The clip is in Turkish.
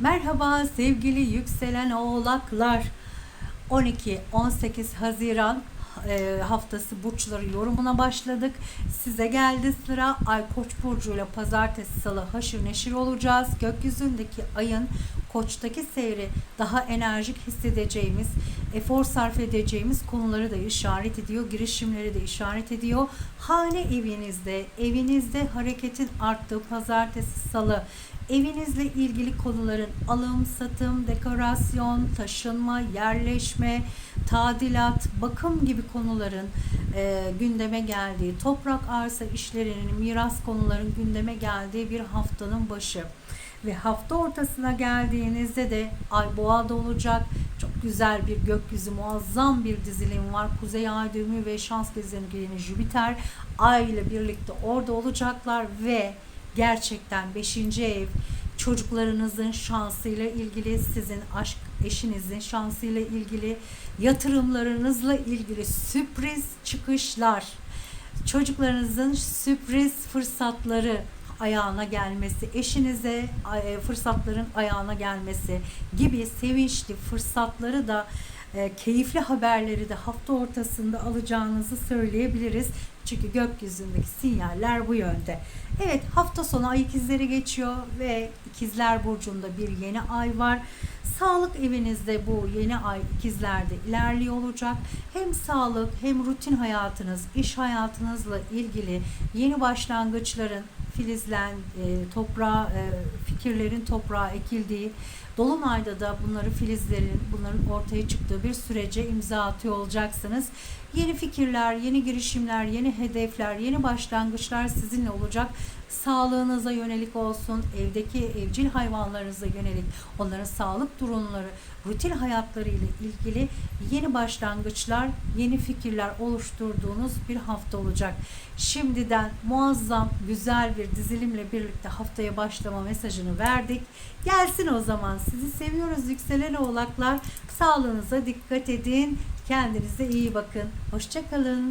Merhaba sevgili yükselen oğlaklar. 12-18 Haziran e, haftası burçları yorumuna başladık. Size geldi sıra Ay Koç burcuyla pazartesi salı haşır neşir olacağız. Gökyüzündeki ayın Koç'taki seyri daha enerjik hissedeceğimiz, efor sarf edeceğimiz konuları da işaret ediyor. Girişimleri de işaret ediyor. Hane evinizde, evinizde hareketin arttığı pazartesi salı evinizle ilgili konuların alım, satım, dekorasyon, taşınma, yerleşme, tadilat, bakım gibi konuların e, gündeme geldiği, toprak arsa işlerinin, miras konuların gündeme geldiği bir haftanın başı. Ve hafta ortasına geldiğinizde de ay boğada olacak. Çok güzel bir gökyüzü, muazzam bir dizilim var. Kuzey ay düğümü ve şans gezegeni Jüpiter ay ile birlikte orada olacaklar ve gerçekten 5. ev çocuklarınızın şansıyla ilgili, sizin aşk eşinizin şansıyla ilgili, yatırımlarınızla ilgili sürpriz çıkışlar, çocuklarınızın sürpriz fırsatları ayağına gelmesi, eşinize e, fırsatların ayağına gelmesi gibi sevinçli fırsatları da e, keyifli haberleri de hafta ortasında alacağınızı söyleyebiliriz. Çünkü gökyüzündeki sinyaller bu yönde. Evet hafta sonu ay ikizleri geçiyor ve ikizler burcunda bir yeni ay var. Sağlık evinizde bu yeni ay ikizlerde ilerliyor olacak. Hem sağlık hem rutin hayatınız, iş hayatınızla ilgili yeni başlangıçların filizlen, e, toprağa, e, fikirlerin toprağa ekildiği, Dolunay'da da bunları filizlerin, bunların ortaya çıktığı bir sürece imza atıyor olacaksınız. Yeni fikirler, yeni girişimler, yeni hedefler, yeni başlangıçlar sizinle olacak. Sağlığınıza yönelik olsun, evdeki evcil hayvanlarınıza yönelik, onların sağlık durumları, rutin hayatları ile ilgili yeni başlangıçlar, yeni fikirler oluşturduğunuz bir hafta olacak. Şimdiden muazzam, güzel bir dizilimle birlikte haftaya başlama mesajını verdik. Gelsin o zaman. Sizi seviyoruz yükselen oğlaklar. Sağlığınıza dikkat edin. Kendinize iyi bakın. Hoşçakalın.